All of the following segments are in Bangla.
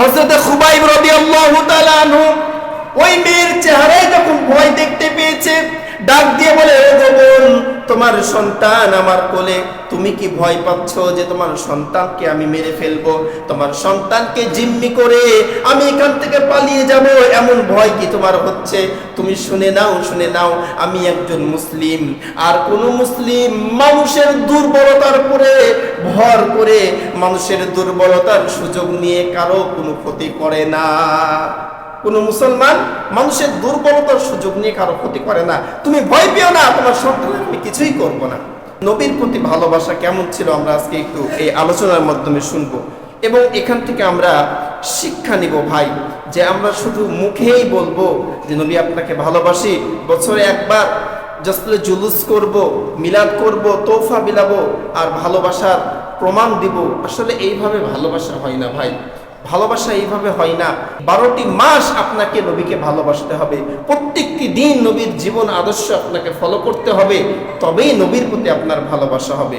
হজরত খুবাইব রাদিয়াল্লাহু তাআলা আনহু ওই মেয়ের চেহারায় যখন ভয় দেখতে পেয়েছে, ডাক দিয়ে বলে, "ও বোন তোমার সন্তান আমার কোলে, তুমি কি ভয় পাচ্ছ যে তোমার সন্তানকে আমি মেরে ফেলব? তোমার সন্তানকে জিম্মি করে আমি এখান থেকে পালিয়ে যাব, এমন ভয় কি তোমার হচ্ছে? তুমি শুনে নাও শুনে নাও, আমি একজন মুসলিম। আর কোন মুসলিম মানুষের দুর্বলতার উপরে ভর করে মানুষের দুর্বলতার সুযোগ নিয়ে কারও কোনো ক্ষতি করে না। কোন মুসলমান মানুষের দুর্বলতার সুযোগ নিয়ে কারও ক্ষতি করে না। তুমি ভয় পেও না, তোমার সন্তানের আমি কিছুই করব না। নবীর প্রতি ভালোবাসা কেমন ছিল আমরা আজকে একটু এই আলোচনার মাধ্যমে শুনব। এবং এখান থেকে আমরা শিক্ষা নিব ভাই, যে আমরা শুধু মুখেই বলব যে, নবী আপনাকে ভালোবাসি, বছরে একবার জাস্টলে জুলুস করব, মিলাদ করব তোফা বিলাবো আর ভালোবাসার প্রমাণ দিব। আসলে এইভাবে ভালোবাসা হয় না ভাই। ভালোবাসা এইভাবে হয় না। বারোটি মাস আপনাকে নবীকে ভালোবাসতে হবে। প্রত্যেকটি দিন নবীর জীবন আদর্শ আপনাকে ফলো করতে হবে। তবেই নবীর প্রতি আপনার ভালোবাসা হবে।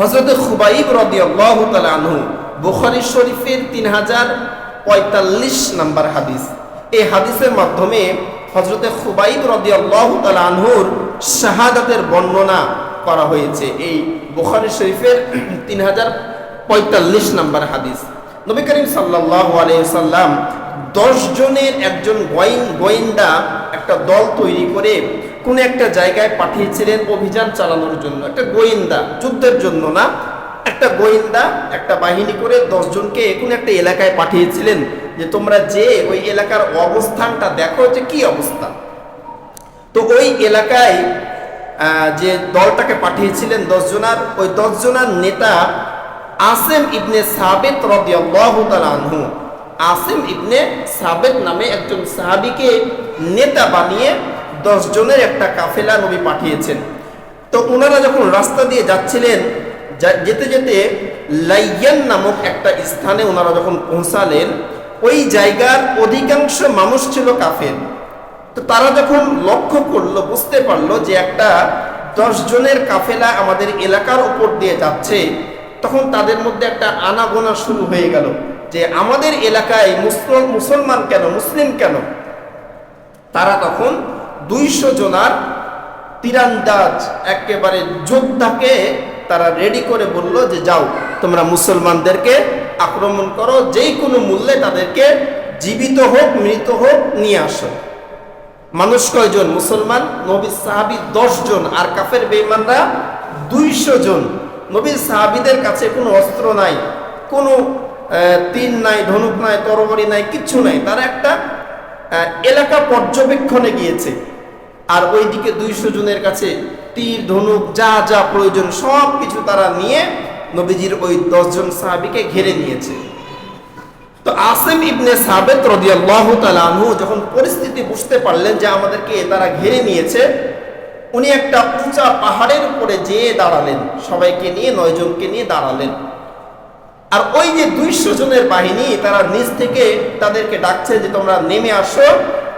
হজরত খুবাইব রদিয়াল্লাহু আনহু বুখারী শরীফের তিন হাজার পঁয়তাল্লিশ নাম্বার হাদিস। এই হাদিসের মাধ্যমে হজরতে খুবাইব রদিয়াল্লাহু তাআলা আনহুর শাহাদাতের বর্ণনা করা হয়েছে। এই বুখারী শরীফের তিন হাজার পঁয়তাল্লিশ নাম্বার হাদিস। নবী করিম সাল্লাল্লাহু আলাইহি সাল্লাম দশ জনের একজন গোয়েন, গোয়েন্দা একটা দল তৈরি করে কোন একটা জায়গায় পাঠিয়েছিলেন অভিযান চালানোর জন্য। একটা গোয়েন্দা, যুদ্ধের জন্য না। একটা গোয়েন্দা, একটা বাহিনী করে দশজনকে কোন একটা এলাকায় পাঠিয়েছিলেন যে তোমরা যে ওই এলাকার অবস্থানটা দেখো যে কি অবস্থা। তো ওই এলাকায় যে দলটাকে পাঠিয়েছিলেন দশজনার ওই দশজনার নেতা আসেম ইবনে সাবেত রদিয়াল্লাহু তাআলা আনহু। আসেম ইবনে সাবেত নামে একজন সাহাবিকে নেতা বানিয়ে জনের একটা কাফেলা নবী পাঠিয়েছেন। তো ওনারা যখন রাস্তা দিয়ে যাচ্ছিলেন যেতে যেতে লাইয়ান নামক একটা স্থানে ওনারা যখন পৌঁছালেন, ওই জায়গার অধিকাংশ মানুষ ছিল কাফের। তো তারা যখন লক্ষ্য করল, বুঝতে পারল যে একটা জনের কাফেলা আমাদের এলাকার উপর দিয়ে যাচ্ছে তখন তাদের মধ্যে একটা আনাগোনা শুরু হয়ে গেল যে আমাদের এলাকায় মুসল, মুসলমান কেন, মুসলিম কেন? তারা তখন দুইশো জনার তীরান্দাজ, একেবারে যোদ্ধাকে তারা রেডি করে বলল যে যাও, তোমরা মুসলমানদেরকে আক্রমণ করো, যেই কোনো মূল্যে তাদেরকে জীবিত হোক, মৃত হোক, নিয়ে আসো। মানুষ কয়জন? মুসলমান, নবী, সাহাবি দশ জন, আর কাফের বেইমানরা দুইশো জন। নবী সাহাবিদের কাছে কোনো অস্ত্র নাই, কোনো তীর নাই, ধনুক নাই, তরবারি নাই, কিচ্ছু নাই। তারা একটা এলাকা পর্যবেক্ষণে গিয়েছে। আর ওইদিকে দুইশো জনের কাছে তীর, ধনুক, যা যা প্রয়োজন সব কিছু তারা নিয়ে নবীজির ওই দশজন সাহাবিকে ঘিরে নিয়েছে। তো আসেম ইবনে সাবেত রদিয়াল্লাহু আনহু যখন পরিস্থিতি বুঝতে পারলেন যে আমাদেরকে তারা ঘিরে নিয়েছে উনি একটা উঁচা পাহাড়ের উপরে যেয়ে দাঁড়ালেন। সবাইকে নিয়ে, নয়জনকে নিয়ে দাঁড়ালেন। আর ওই যে দুইশো জনের বাহিনী, তারা নিচ থেকে তাদেরকে ডাকছে যে, তোমরা নেমে আসো।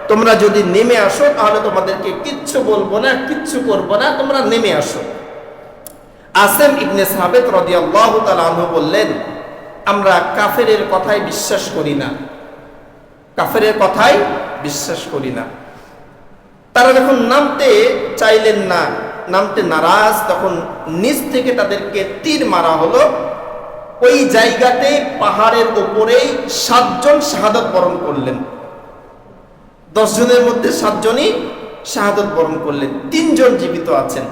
তোমরা যদি নেমে আসো, তাহলে তোমাদেরকে কিচ্ছু বলব না, কিচ্ছু করব না, তোমরা নেমে আসো। আসেম ইবনে সাবেত রদিয়াল্লাহু বললেন, আমরা কাফেরের কথাই বিশ্বাস করি না। কাফেরের কথাই বিশ্বাস করি না। তারা যখন নামতে চাইলেন না, নামতে নারাজ, তখন নিচ থেকে তাদেরকে তীর মারা হলো। ওই জায়গাতে পাহাড়ের ওপরেই সাতজন শাহাদত বরণ করলেন। দশ জনের মধ্যে সাতজনই শাহাদত বরণ করলেন। তিনজন জীবিত আছেন।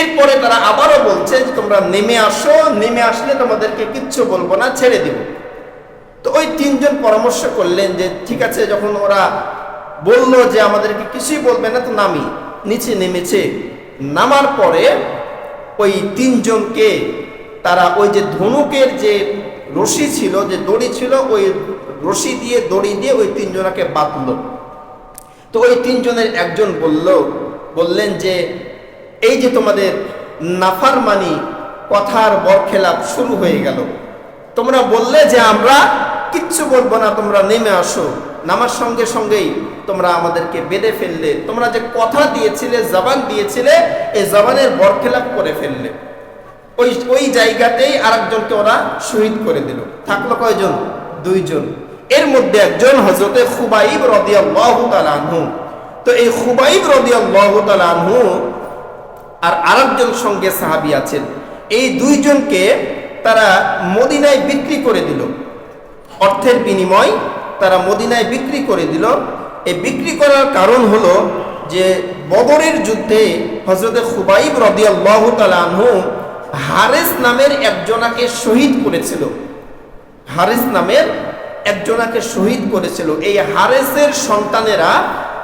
এরপরে তারা আবারও বলছে যে, তোমরা নেমে আসো, নেমে আসলে তোমাদেরকে কিচ্ছু বলব না, ছেড়ে দিব। তো ওই তিনজন পরামর্শ করলেন যে, ঠিক আছে, যখন ওরা বলল যে আমাদেরকে কিছুই বলবে না, তো নামি, নিচে নেমেছে। নামার পরে ওই তিনজনকে, তারা ওই যে ধনুকের যে রশি ছিল, যে দড়ি ছিল, ওই রশি দিয়ে, দড়ি দিয়ে ওই তিনজনাকে বাঁধলো। তো ওই তিনজনের একজন বলল, বললেন যে, এই যে তোমাদের নাফার মানি কথার বরখেলাপ শুরু হয়ে গেল। তোমরা বললে যে আমরা কিচ্ছু বলব না, তোমরা নেমে আসো। নামার সঙ্গে সঙ্গেই তোমরা আমাদেরকে বেঁধে ফেললে। তোমরা যে কথা দিয়েছিলে, জবান দিয়েছিলে, এই জবানের বরখেলাপ করে ফেললে। ওই ওই জায়গাতেই আরেকজনকে ওরা শহীদ করে দিল। থাকল কয়জন? দুইজন। এর মধ্যে একজন হজরতে খুবাইব রদিয়াল্লাহু তো এই খুবাইব রদিয়াল্লাহু তাআলা আনহু আর আরেকজন সঙ্গে সাহাবি আছেন। এই দুইজনকে তারা মদিনায় বিক্রি করে দিল। অর্থের বিনিময় তারা মদিনায় বিক্রি করে দিল। এই বিক্রি করার কারণ হলো যে বদরের যুদ্ধে হজরত খুবাইব রদিয়াল্লাহু তাআলা আনহু হারেস নামের একজনাকে শহীদ করেছিল। হারেস নামের একজনাকে শহীদ করেছিল। এই হারেসের সন্তানেরা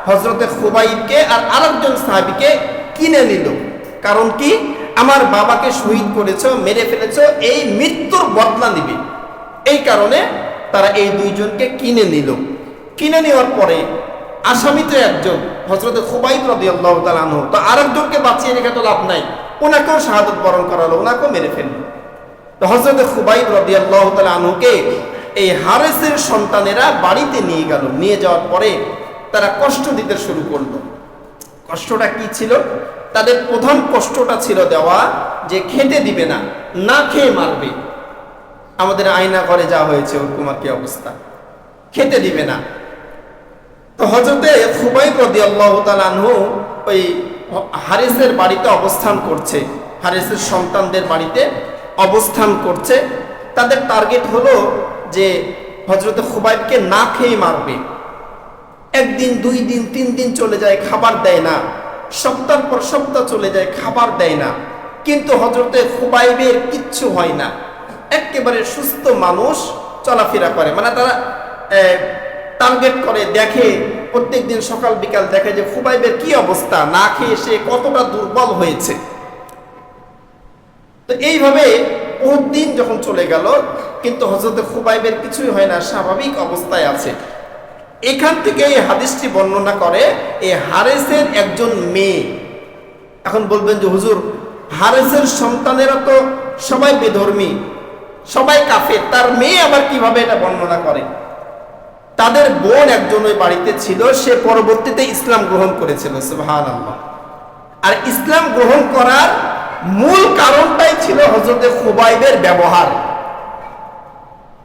হজরতে খুবাইবকে আর আরেকজন সাহাবিকে কিনে নিল। কারণ কি? আমার বাবাকে শহীদ করেছ, মেরে ফেলেছো, এই মৃত্যুর বদলা নিবে। এই কারণে তারা এই দুইজনকে কিনে নিল। কিনে নেওয়ার পরে আসামি তো একজন হজরতে খুবাইব রদিয়াল্লাহ তালানহ তো আরেকজনকে বাঁচিয়ে রেখে তো লাভ নাই। ওনাকেও শাহাদত বরণ করালো, ওনাকেও মেরে ফেলল। তো হজরত খুবাইব রদিয়াল্লাহ তালানহুকে এই হারেসের সন্তানেরা বাড়িতে নিয়ে গেল। নিয়ে যাওয়ার পরে তারা কষ্ট দিতে শুরু করল। কষ্টটা কি ছিল? তাদের প্রধান কষ্টটা ছিল দেওয়া যে খেতে দিবে না না খেয়ে মারবে। আমাদের আয়না ঘরে যা হয়েছে, ওরকম আর কি অবস্থা। খেতে দিবে না। তো হজরতে খুবাই প্রদি আল্লাহ তালানহু ওই হারিসের বাড়িতে অবস্থান করছে। হারিসের সন্তানদের বাড়িতে অবস্থান করছে। তাদের টার্গেট হলো যে হজরতে খুবাইবকে না খেয়ে মারবে। একদিন, দুই দিন, তিন দিন চলে যায়, খাবার দেয় না। সপ্তাহ পর সপ্তাহ চলে যায়, খাবার দেয় না। কিন্তু হজরতে খুবাইবের কিচ্ছু হয় না। একেবারে সুস্থ মানুষ চলাফেরা করে। মানে তারা টার্গেট করে, দেখে প্রত্যেক দিন সকাল, বিকাল দেখে যে ফুবাইবের কি অবস্থা, না খেয়ে সে কতটা দুর্বল হয়েছে। তো এইভাবে বহুত দিন যখন চলে গেল, কিন্তু হজরতে ফুবাইবের কিছুই হয় না, স্বাভাবিক অবস্থায় আছে। এখান থেকে এই হাদিসটি বর্ণনা করে এই হারেসের একজন মেয়ে। এখন বলবেন যে, হুজুর, হারেসের সন্তানেরা তো সবাই বেধর্মী। সবাই কাফের। তার মেয়ে আবার কীভাবে এটা বর্ণনা করে? তাদের বোন একজন ওই বাড়িতে ছিল, সে পরবর্তীতে ইসলাম গ্রহণ করেছিল আর ইসলাম গ্রহণ করার মূল কারণটাই ছিল হজরতে খুবাইবের ব্যবহার।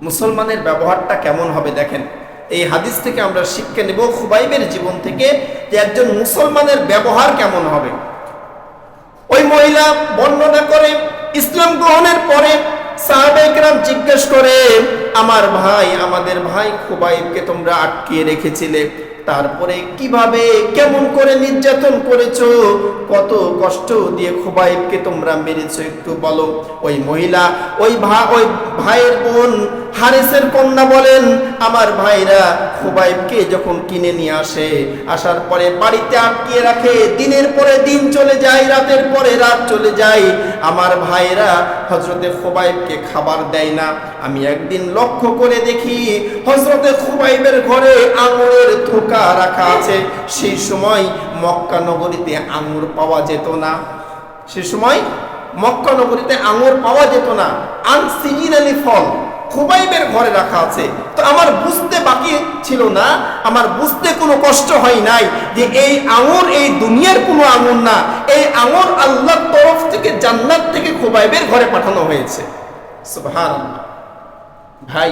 মুসলমানের ব্যবহারটা কেমন হবে দেখেন। এই হাদিস থেকে আমরা শিক্ষা নেব খুবাইবের জীবন থেকে যে একজন মুসলমানের ব্যবহার কেমন হবে। ওই মহিলা বর্ণনা করে, ইসলাম গ্রহণের পরে সাহাবেকরাম জিজ্ঞেস করে, আমার ভাই, আমাদের ভাই খুবাইবকে তোমরা আটকিয়ে রেখেছিলে, তারপরে কীভাবে, কেমন করে নির্যাতন করেছ? কত কষ্ট দিয়ে খুবাইবকে তোমরা মেরেছো একটু বলো। ওই মহিলা, ওই ভা, ওই ভাইয়ের বোন হারেসের কন্যা বলেন, আমার ভাইরা খুবাইবকে যখন কিনে নিয়ে আসে, আসার পরে বাড়িতে আটকিয়ে রাখে, দিনের পরে দিন চলে যায়, রাতের পরে রাত চলে যায় আমার ভাইরা হজরতে খুবাইবকে খাবার দেয় না। আমি একদিন লক্ষ্য করে দেখি হজরতে খুবাইবের ঘরে আঙুরের থোকা রাখা আছে। সেই সময় মক্কা নগরীতে আঙুর পাওয়া যেত না। সে সময় মক্কা নগরীতে আঙুর পাওয়া যেত না। আনসিজিন আলী ফল। খুবাইবের ঘরে রাখা আছে। তো আমার বুঝতে বাকি ছিল না, আমার বুঝতে কোনো কষ্ট হয় নাই যে এই আঙুর, এই দুনিয়ার কোনো আঙুর না, এই আঙুর আল্লাহর তরফ থেকে, জান্নাত থেকে খুবাইবের ঘরে পাঠানো হয়েছে। ভাই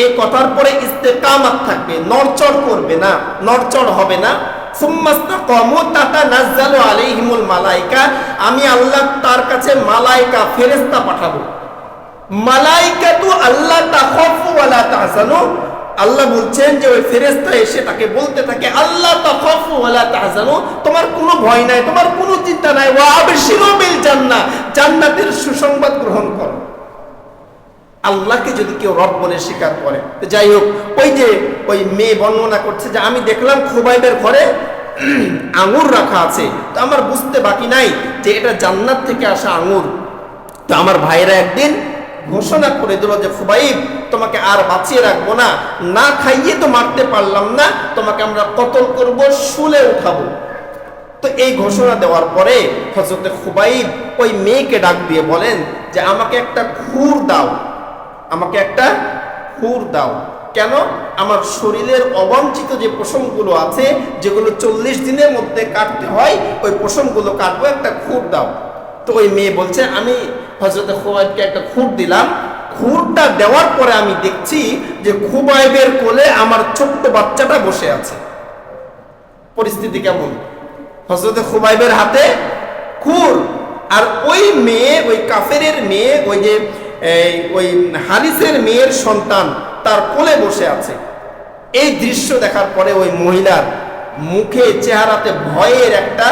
এই কথার পরে ইস্তেকামাত থাকবে, নড়চড় করবে না নরচড় হবে না। মালাইকা, আমি আল্লাহ তার কাছে মালাইকা ফেরেস্তা পাঠাবো। মালাইকা তো আল্লাহ তাহজানু। আল্লাহ বলছেন যে ওই ফেরেস্তা এসে তাকে বলতে থাকে আল্লাহ তাখাফু ওয়ালা তাহজানু, তোমার কোনো ভয় নাই, তোমার কোনো চিন্তা নাই। ওয়া আবশিরু বিল জান্নাহ, জান্নাতের সুসংবাদ গ্রহণ করো। আল্লাহকে যদি কেউ রব বলে স্বীকার করে। যাই হোক, ওই যে ওই মেয়ে বর্ণনা করছে যে, আমি দেখলাম খুবাইবের ঘরে আঙুর রাখা আছে। তো আমার বুঝতে বাকি নাই যে এটা জান্নাত থেকে আসা আঙুর। তো আমার ভাইরা একদিন ঘোষণা করে দিল যে, খুবাইব, তোমাকে আর বাঁচিয়ে রাখব না না খাইয়ে তো মারতে পারলাম না, তোমাকে আমরা কতল করব, শুলে উঠাবো। তো এই ঘোষণা দেওয়ার পরে হজরতে খুবাইব ওই মেয়েকে ডাক দিয়ে বলেন যে, আমাকে একটা খুর দাও। আমাকে একটা খুর দাও। কেন? আমার শরীরের অবাঞ্ছিত যে পশমগুলো আছে, যেগুলো চল্লিশ দিনের মধ্যে কাটতে হয়, ওই পশমগুলো কাটবো, একটা খুর দাও। তো ওই মেয়ে বলছে, আমি হজরত খুবাইবকে একটা খুর দিলাম। খুরটা দেওয়ার পরে আমি দেখছি যে খুবাইবের কোলে আমার ছোট্ট বাচ্চাটা বসে আছে। পরিস্থিতি কেমন? হজরত খুবাইবের হাতে খুর। আর ওই মেয়ে, ওই কাফেরের মেয়ে, ওই যে এই, ওই হারিসের মেয়ের সন্তান তার কোলে বসে আছে। এই দৃশ্য দেখার পরে ওই মহিলার মুখে চেহারাতে ভয়ের একটা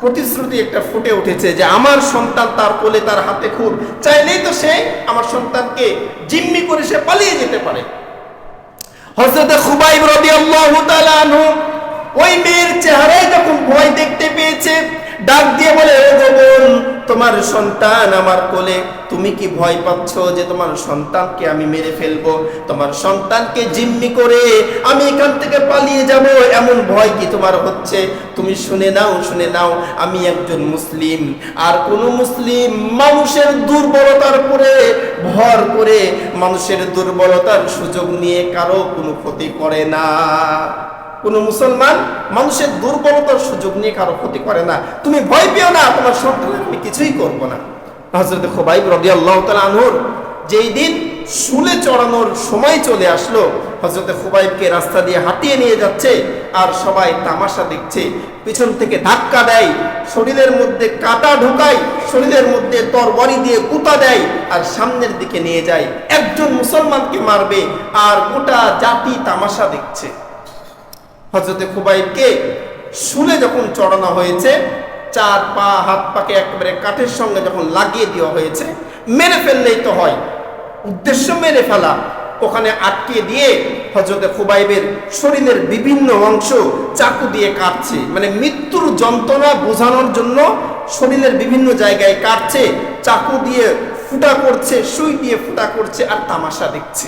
প্রতিশ্রুতি একটা ফুটে উঠেছে যে আমার সন্তান তার কোলে তার হাতে খুর চাইলেই তো সে আমার সন্তানকে জিম্মি করে সে পালিয়ে যেতে পারে। আনহু ওই মেয়ের চেহারায় যখন ভয় দেখতে পেয়েছে ডাক দিয়ে বলে, ও গো তোমার সন্তান আমার কোলে। তুমি কি ভয় পাচ্ছ যে তোমার সন্তানকে আমি মেরে ফেলব? তোমার সন্তানকে জিম্মি করে আমি এখান থেকে পালিয়ে যাব। এমন ভয় কি তোমার হচ্ছে? তুমি শুনে নাও শুনে নাও, আমি একজন মুসলিম। আর কোন মুসলিম মানুষের দুর্বলতার উপরে ভর করে মানুষের দুর্বলতার সুযোগ নিয়ে কারও কোনো ক্ষতি করে না। কোন মুসলমান মানুষের দুর্বলতার সুযোগ নিয়ে কারও ক্ষতি করে না। তুমি ভয় পেও না, তোমার সন্তানের আমি কিছুই করব না। হজরত খোবাইব রবি আল্লাহ আনহুর যেই দিন শুলে চড়ানোর সময় চলে আসলো হজরত খুবাইবকে রাস্তা দিয়ে হাঁটিয়ে নিয়ে যাচ্ছে আর সবাই তামাশা দেখছে। পিছন থেকে ধাক্কা দেয়, শরীরের মধ্যে কাটা ঢুকায়, শরীরের মধ্যে তরবারি দিয়ে কুতা দেয় আর সামনের দিকে নিয়ে যায়। একজন মুসলমানকে মারবে আর গোটা জাতি তামাশা দেখছে। হজরতে খুবাইবকে শুলে যখন চড়ানো হয়েছে, চার পা, হাত পাকে একেবারে কাঠের সঙ্গে যখন লাগিয়ে দেওয়া হয়েছে, মেরে ফেললেই তো হয়। উদ্দেশ্য মেরে ফেলা। ওখানে আটকে দিয়ে হজরতে খুবাইবের শরীরের বিভিন্ন অংশ চাকু দিয়ে কাটছে। মানে মৃত্যুর যন্ত্রণা বোঝানোর জন্য শরীরের বিভিন্ন জায়গায় কাটছে, চাকু দিয়ে ফুটা করছে, সুই দিয়ে ফুটা করছে আর তামাশা দেখছে।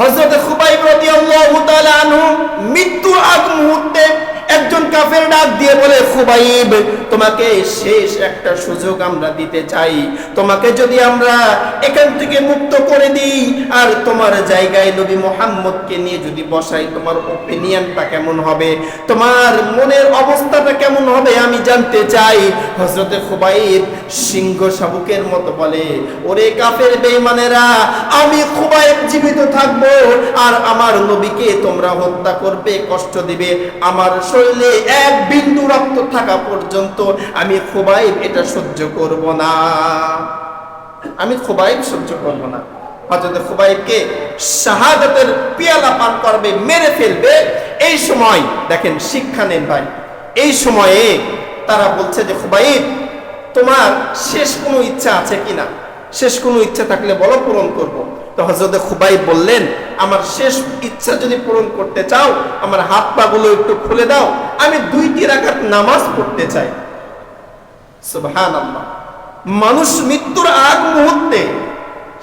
হযরত খুবাইব রাদিয়াল্লাহু তাআলা আনহু মৃত্যুর আগ মুহূর্তে একজন কাফের ডাক দিয়ে বলে, খুবাইব, তোমাকে শেষ একটা সুযোগ আমরা দিতে চাই। তোমাকে যদি আমরা এখান থেকে মুক্ত করে দিই, আর তোমার জায়গায় নবী মোহাম্মদকে নিয়ে যদি বসাই, তোমার ওপিনিয়নটা কেমন হবে? তোমার মনের অবস্থাটা কেমন হবে আমি জানতে চাই। হজরতে খুবাইব সিংহ শাবুকের মতো বলে, ওরে কাফের বেঈমানেরা, আমি খুবাইব জীবিত থাকব, আর আমার নবীকে তোমরা হত্যা করবে, কষ্ট দিবে। আমার শরীরে এক বিন্দু রক্ত থাকা পর্যন্ত আমি খুবাইব এটা সহ্য করব না। আমি খুবাইব সহ্য করব না। মেরে ফেলবে। এই সময় দেখেন শিক্ষা নেন ভাই। এই সময়ে তারা বলছে যে, খুবাইব, তোমার শেষ কোনো ইচ্ছা আছে কিনা? শেষ কোনো ইচ্ছা থাকলে বলো, পূরণ করব। তো হজরত খুবাই বললেন, আমার শেষ ইচ্ছা যদি পূরণ করতে চাও, আমার হাত পা গুলো একটু খুলে দাও, আমি দুইটি রাখাত নামাজ পড়তে চাই। সুবহান মানুষ মৃত্যুর আগ মুহূর্তে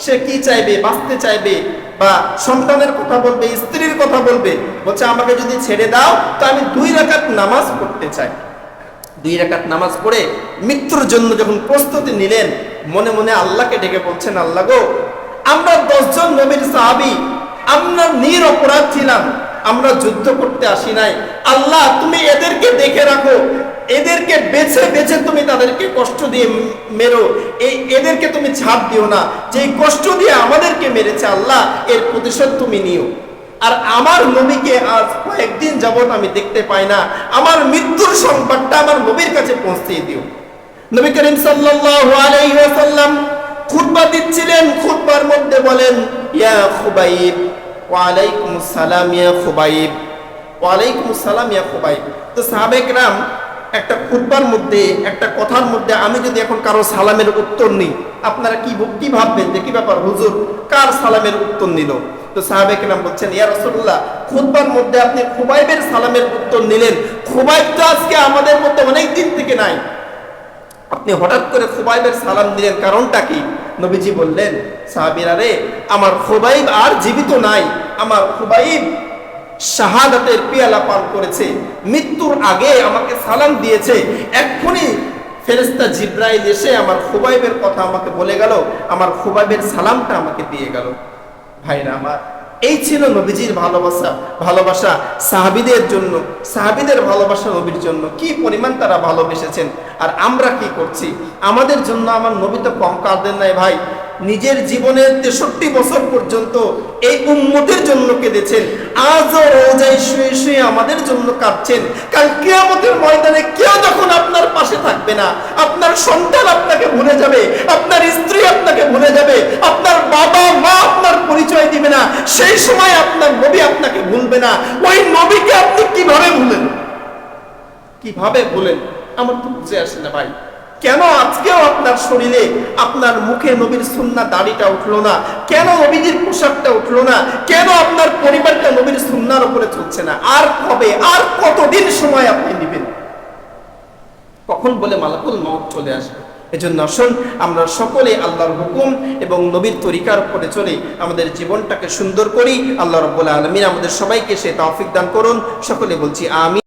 সে কি চাইবে, বাঁচতে চাইবে, বা সন্তানের কথা বলবে, স্ত্রীর কথা বলবে, বলছে, আমাকে যদি ছেড়ে দাও, তো আমি দুই রাকাত নামাজ পড়তে চাই। দুই রাকাত নামাজ পড়ে মৃত্যুর জন্য যখন প্রস্তুতি নিলেন, মনে মনে আল্লাহকে ডেকে বলছেন, আল্লাহ গো আমরা দশজন নবীর সাহাবি, আমরা নির অপরাধ ছিলাম, আমরা যুদ্ধ করতে আসি নাই। আল্লাহ, তুমি এদেরকে দেখে রাখো। এদেরকে বেছে বেছে তুমি তাদেরকে কষ্ট দিয়ে মেরো। এই এদেরকে তুমি ছাপ দিও না। যে কষ্ট দিয়ে আমাদেরকে মেরেছে আল্লাহ, এর প্রতিশোধ তুমি নিও। আর আমার নবীকে আজ কয়েকদিন যাবত আমি দেখতে পাই না। আমার মৃত্যুর সংবাদটা আমার নবীর কাছে পৌঁছিয়ে দিও। নবী করিম সাল্লাল্লাহু আলাইহি ওয়াসাল্লাম খুতবা দিচ্ছিলেন, খুতবার মধ্যে বলেন, ইয়া খুবাইব, ওয়ালাইকুম সালাম, ইয়া খুবাইব ওয়া আলাইকুম সালাম, ইয়া খুবাইব। তো সাহাবেকরাম একটা খুতবার মধ্যে, একটা কথার মধ্যে, আমি যদি এখন কারও সালামের উত্তর নিই, আপনারা কি কি ভাববেন যে কি ব্যাপার, হুজুর, কার সালামের উত্তর নিল? তো সাহাবেক নাম বলছেন, ইয়া রাসূলুল্লাহ, খুতবার মধ্যে আপনি খুবাইবের সালামের উত্তর নিলেন। খুবাইব তো আজকে আমাদের মধ্যে অনেক দিন থেকে নাই। আপনি হঠাৎ করে খুবাইবের সালাম দিলেন কারণটা কি? নবীজি বললেন, সাহাবিরা রে, আমার খুবাইব আর জীবিত নাই। আমার খুবাইব শাহাদাতের পিয়ালা পান করেছে। মৃত্যুর আগে আমাকে সালাম দিয়েছে। এক্ষুনি ফেরেস্তা জিব্রাইল এসে আমার খুবাইবের কথা আমাকে বলে গেল। আমার খুবাইবের সালামটা আমাকে দিয়ে গেল। ভাইরা আমার এই ছিল নবীজির ভালোবাসা ভালোবাসা সাহাবিদের জন্য, সাহাবিদের ভালোবাসা নবীর জন্য। কি পরিমাণ তারা ভালোবেসেছেন? আর আমরা কি করছি? আমাদের জন্য আমার নবী তো কম কাঁদেন নাই ভাই। নিজের জীবনের তেষট্টি বছর পর্যন্ত এই উম্মতের জন্য কেঁদেছেন। আজও রোজায় শুয়ে শুয়ে আমাদের জন্য কাঁদছেন। কাল কিয়ামতের ময়দানে কেউ যখন আপনার পাশে থাকবে না, আপনার সন্তান আপনাকে ভুলে যাবে, আপনার স্ত্রী আপনাকে ভুলে যাবে, আপনার বাবা মা আপনার পরিচয় দিবে না, সেই সময় আপনার নবী আপনাকে ভুলবে না। ওই নবীকে আপনি কীভাবে ভুলেন? কীভাবে ভুলেন? আমার তো বুঝে আসে না ভাই। কেন আজকেও আপনার শরীরে আপনার মুখে নবীর সুন্না দাড়িটা উঠল না? কেন নবীজির পোশাকটা উঠল না? কেন আপনার পরিবারটা নবীর সুন্নার উপরে চলছে না? আর কবে, আর কতদিন সময় আপনি নেবেন? কখন বলে মালাকুল মত চলে আসবে? এজন্য আসুন, আমরা সকলে আল্লাহর হুকুম এবং নবীর তরিকার উপরে চলে আমাদের জীবনটাকে সুন্দর করি। আল্লাহ রব্বুল আলমিন আমাদের সবাইকে সে তৌফিক দান করুন। সকলে বলছি আমি